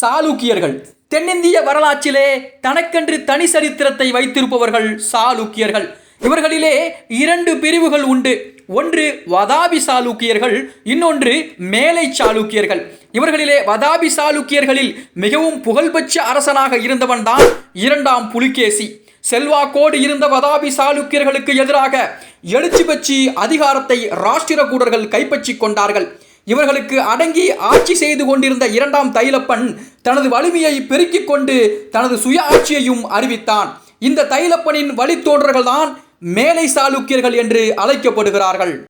சாளுக்கியர்கள். தென்னிந்திய வரலாற்றிலே தனக்கென்று தனி சரித்திரத்தை வைத்திருப்பவர்கள் சாளுக்கியர்கள். இவர்களிலே இரண்டு பிரிவுகள் உண்டு. ஒன்று வதாபி சாளுக்கியர்கள் இன்னொன்று மேலை சாளுக்கியர்கள். இவர்களிலே வதாபி சாளுக்கியர்களில் மிகவும் புகழ்பெற்ற அரசனாக இருந்தவன்தான் இரண்டாம் புலிகேசி. செல்வாக்கோடு இருந்த வதாபி சாளுக்கியர்களுக்கு எதிராக எழுச்சி பெற்று அதிகாரத்தை ராஷ்டிரகூடர்கள் கைப்பற்றிக் கொண்டார்கள். இவர்களுக்கு அடங்கி ஆட்சி செய்து கொண்டிருந்த இரண்டாம் தைலப்பன் தனது வலிமையை பெருக்கிக் கொண்டு தனது சுய ஆட்சியையும் அறிவித்தான். இந்த தைலப்பனின் வழித்தோன்றர்கள்தான் மேலை சாளுக்கியர்கள் என்று அழைக்கப்படுகிறார்கள்.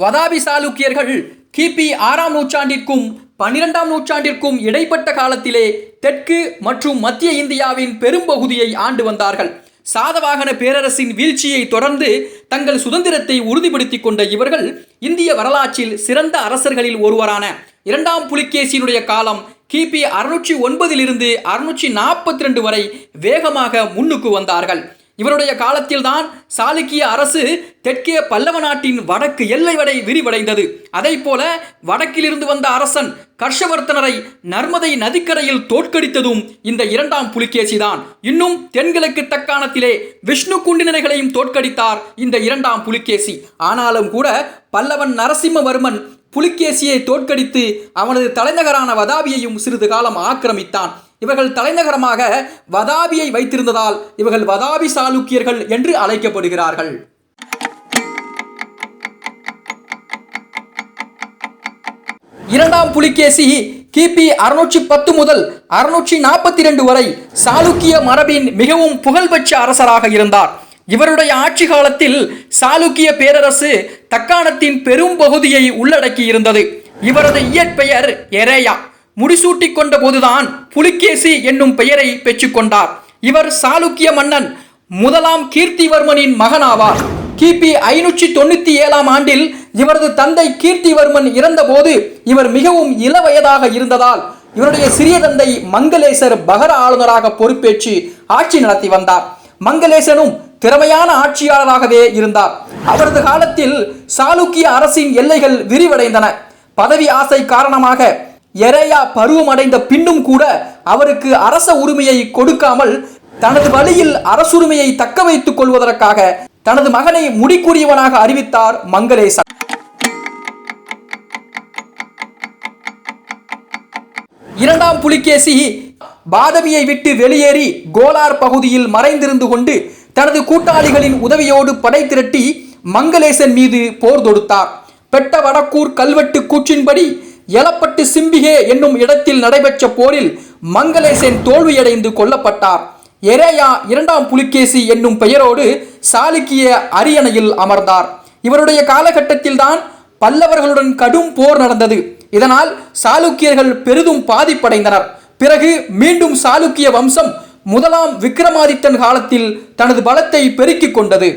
வதாபி சாளுக்கியர்கள் கிபி ஆறாம் நூற்றாண்டிற்கும் பன்னிரெண்டாம் நூற்றாண்டிற்கும் இடைப்பட்ட காலத்திலே தெற்கு மற்றும் மத்திய இந்தியாவின் பெரும்பகுதியை ஆண்டு வந்தார்கள். சாதவாகன பேரரசின் வீழ்ச்சியை தொடர்ந்து தங்கள் சுதந்திரத்தை உறுதிப்படுத்திக் கொண்ட இவர்கள் இந்திய வரலாற்றில் சிறந்த அரசர்களில் ஒருவரான இரண்டாம் புலிகேசியினுடைய காலம் கிபி அறுநூற்றி ஒன்பதிலிருந்து அறுநூற்றி நாற்பத்தி ரெண்டு வரை வேகமாக முன்னுக்கு வந்தார்கள். இவருடைய காலத்தில்தான் சாளுக்கிய அரசு தெற்கே பல்லவ நாட்டின் வடக்கு எல்லை வரை விரிவடைந்தது. அதை போல வடக்கிலிருந்து வந்த அரசன் கர்ஷவர்த்தனரை நர்மதை நதிக்கரையில் தோற்கடித்ததும் இந்த இரண்டாம் புலிகேசி தான் இன்னும் தென்கிழக்கு தக்காணத்திலே விஷ்ணு குண்டினரைகளையும் தோற்கடித்தார் இந்த இரண்டாம் புலிகேசி. ஆனாலும் கூட பல்லவன் நரசிம்மவர்மன் புலிகேசியை தோற்கடித்து அவனது தலைநகரான வதாபியையும் சிறிது காலம் ஆக்கிரமித்தான். இவர்கள் தலைநகரமாக வதாபியை வைத்திருந்ததால் இவர்கள் வதாபி சாளுக்கியர்கள் என்று அழைக்கப்படுகிறார்கள். இரண்டாம் புலிகேசி கிபி அறுநூற்றி பத்து முதல் அறுநூற்றி நாற்பத்தி ரெண்டு வரை சாளுக்கிய மரபின் மிகவும் புகழ்பெற்ற அரசராக இருந்தார். இவருடைய ஆட்சி காலத்தில் சாளுக்கிய பேரரசு தக்காணத்தின் பெரும் பகுதியை உள்ளடக்கி இருந்தது இவரது இயற்பெயர் எரேயா. முடிசூட்டி கொண்ட போதுதான் புலிகேசி என்னும் பெயரை பெற்றுக்கொண்டார். இவர் சாளுக்கிய மன்னன் முதலாம் கீர்த்திவர்மனின் மகனாவார். கிபி ஐநூற்றி தொண்ணூத்தி ஏழாம் ஆண்டில் இவரது தந்தை கீர்த்திவர்மன் இறந்தபோது இவர் மிகவும் இளவயதாக இருந்ததால் இவருடைய சிறிய தந்தை மங்களேசர் பகர ஆளுநராக பொறுப்பேற்று ஆட்சி நடத்தி வந்தார். மங்களேசனும் திறமையான ஆட்சியாளராகவே இருந்தார். அவரது காலத்தில் சாளுக்கிய அரசின் எல்லைகள் விரிவடைந்தன. பதவி ஆசை காரணமாக எரையா பருவமடைந்த பின்னும் கூட அவருக்கு அரச உரிமையை கொடுக்காமல் தனது வழியில் அரசுரிமையை தக்க வைத்துக் கொள்வதற்காக தனது மகனை முடிக்குரியவனாக அறிவித்தார் மங்களேசன். இரண்டாம் புலிகேசி பாதவியை விட்டு வெளியேறி கோலார் பகுதியில் மறைந்திருந்து கொண்டு தனது கூட்டாளிகளின் உதவியோடு படை திரட்டி மங்களேசன் மீது போர் தொடுத்தார். பெட்ட வடக்கூர் கல்வெட்டு கூற்றின்படி எலப்பட்டு சிம்பிகே என்னும் இடத்தில் நடைபெற்ற போரில் மங்களேசன் தோல்வியடைந்து கொல்லப்பட்டார். எரேயா இரண்டாம் புலிகேசி என்னும் பெயரோடு சாளுக்கிய அரியணையில் அமர்ந்தார். இவருடைய காலகட்டத்தில்தான் பல்லவர்களுடன் கடும் போர் நடந்தது. இதனால் சாளுக்கியர்கள் பெரிதும் பாதிப்படைந்தனர். பிறகு மீண்டும் சாளுக்கிய வம்சம் முதலாம் விக்ரமாதித்தன் காலத்தில் தனது பலத்தை பெருக்கிக் கொண்டது.